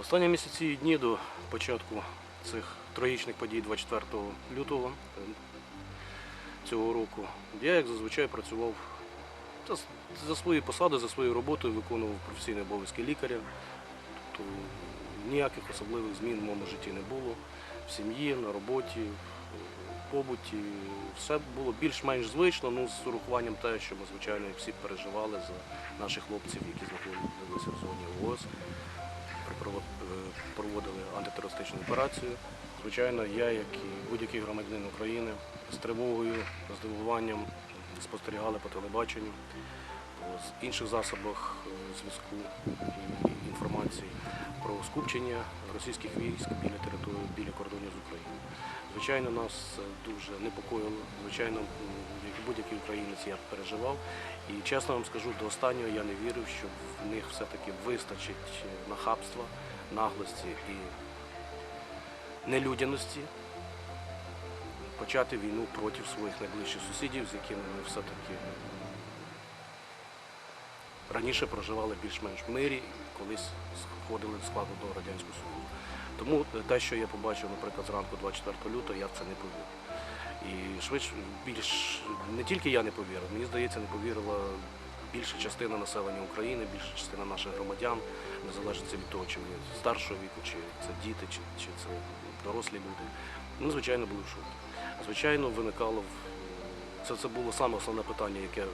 Останні місяці і дні до початку цих трагічних подій 24 лютого е, цього року я, як зазвичай, працював за свої посади, за своєю роботою, виконував професійні обов'язки лікаря. Тобто ніяких особливих змін в моєму житті не було. В сім'ї, на роботі, в побуті. Все було більш-менш звично, ну, з урахуванням те, що ми, звичайно, всі переживали за наших хлопців, які знаходилися в зоні ООС проводили антитерористичну операцію. Звичайно, я, як і будь-який громадянин України, з тривогою, з здивуванням спостерігали по телебаченню, з інших засобах е, зв'язку інформації про скупчення російських військ біля території, біля кордонів з Україною. Звичайно, нас дуже непокоїло. Звичайно, як будь-який українець я переживав. І чесно вам скажу, до останнього я не вірив, що в них все-таки вистачить е, нахабства, наглості і нелюдяності почати війну проти своїх найближчих сусідів, з якими ми все-таки раніше проживали більш-менш в мирі, колись входили до складу до Радянського Союзу. Тому е, те, що я побачив, наприклад, зранку 24 лютого, я в це не повірив. І швидше більш не тільки я не повірив, мені здається, не повірила більша частина населення України, більша частина наших громадян, незалежно від того, чи вони старшого віку, чи це діти, чи, чи це дорослі люди. Ну, звичайно, були в шокі. Звичайно, виникало в- це, це було саме основне питання, яке е,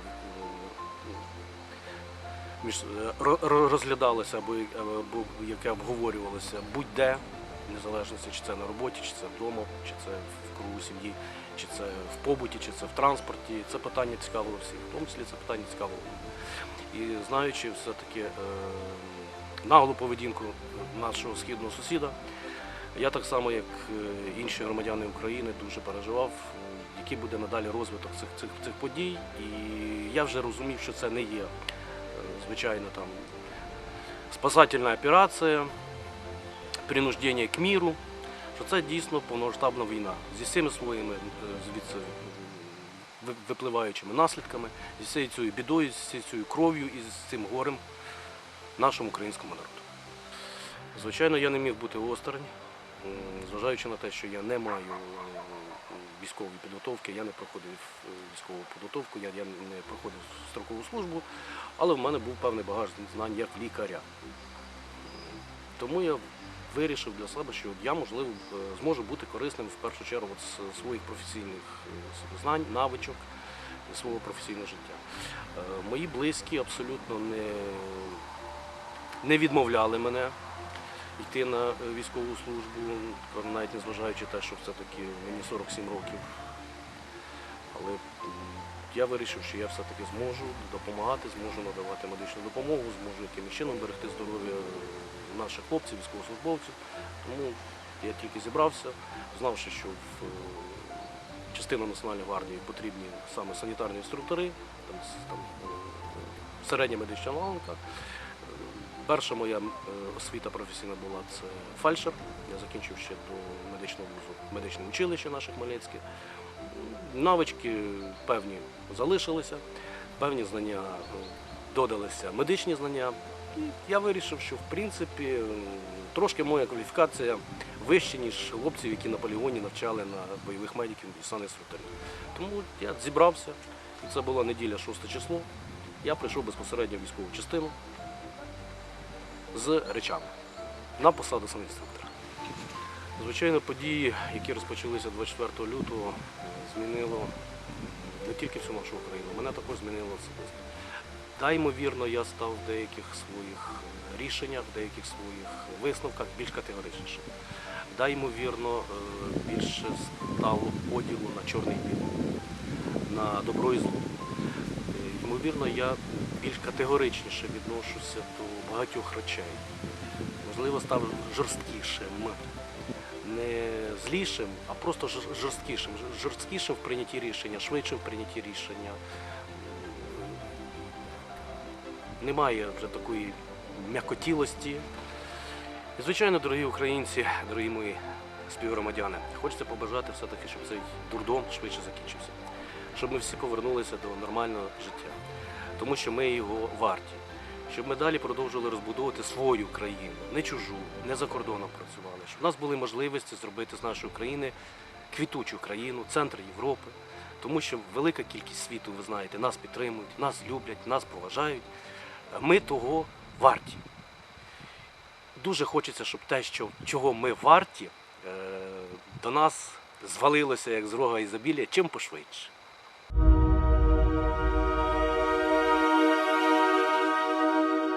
між е, ро- ро- розглядалося або, або яке обговорювалося будь-де, незалежності, чи це на роботі, чи це вдома, чи це в кругу сім'ї, чи це в побуті, чи це в транспорті. Це питання цікавило всіх, в тому числі це питання цікавило. І знаючи все-таки е, наглу поведінку нашого східного сусіда, я так само, як е, інші громадяни України, дуже переживав, е, який буде надалі розвиток цих, цих, цих подій. І я вже розумів, що це не є, е, звичайно, там спасательна операція, принуждення к міру, що це дійсно повномасштабна війна зі всіми своїми е, звідси випливаючими наслідками, зі всією цією бідою, зі всією цією кров'ю і з цим горем нашому українському народу. Звичайно, я не міг бути осторонь, зважаючи на те, що я не маю е, військової підготовки, я не проходив е, військову підготовку, я, не проходив строкову службу, але в мене був певний багаж знань як лікаря. Тому я вирішив для себе, що я, можливо, е, зможу бути корисним в першу чергу з своїх професійних е, знань, навичок свого професійного життя. Мої близькі абсолютно не, не відмовляли мене йти на е, військову службу, навіть незважаючи те, що все-таки мені 47 років. Але я вирішив, що я все-таки зможу допомагати, зможу надавати медичну допомогу, зможу якимось чином берегти здоров'я наших хлопців, військовослужбовців. Тому я тільки зібрався, знавши, що в е, частину Національної гвардії потрібні саме санітарні інструктори, там, там е, середня медична ланка. Перша моя е, освіта професійна була це фельдшер. Я закінчив ще до медичного вузу медичне училище наше Хмельницьке. Навички певні залишилися, певні знання е, додалися медичні знання. І я вирішив, що в принципі трошки моя кваліфікація вища, ніж хлопців, які на полігоні навчали на бойових медиків і санінструкторів. Тому я зібрався, і це була неділя 6 число. Я прийшов безпосередньо в військову частину з речами на посаду санінструктора. Звичайно, події, які розпочалися 24 лютого, змінило не тільки всю нашу Україну, мене також змінило особисто. Та ймовірно, я став в деяких своїх рішеннях, в деяких своїх висновках більш категоричнішим. Да, ймовірно, е, більше стало поділу на чорний білий, на добро і зло. Ймовірно, я більш категоричніше відношуся до багатьох речей. Можливо, став жорсткішим, не злішим, а просто жорсткішим. Жорсткішим в прийнятті рішення, швидшим в прийнятті рішення. Немає вже такої м'якотілості. І, звичайно, дорогі українці, дорогі мої співгромадяни, хочеться побажати все-таки, щоб цей дурдом швидше закінчився, щоб ми всі повернулися до нормального життя, тому що ми його варті, щоб ми далі продовжували розбудовувати свою країну, не чужу, не за кордоном працювали, щоб у нас були можливості зробити з нашої країни квітучу країну, центр Європи. Тому що велика кількість світу, ви знаєте, нас підтримують, нас люблять, нас поважають. Ми того варті. Дуже хочеться, щоб те, що, чого ми варті, е, до нас звалилося як з рога ізобілля, чим пошвидше.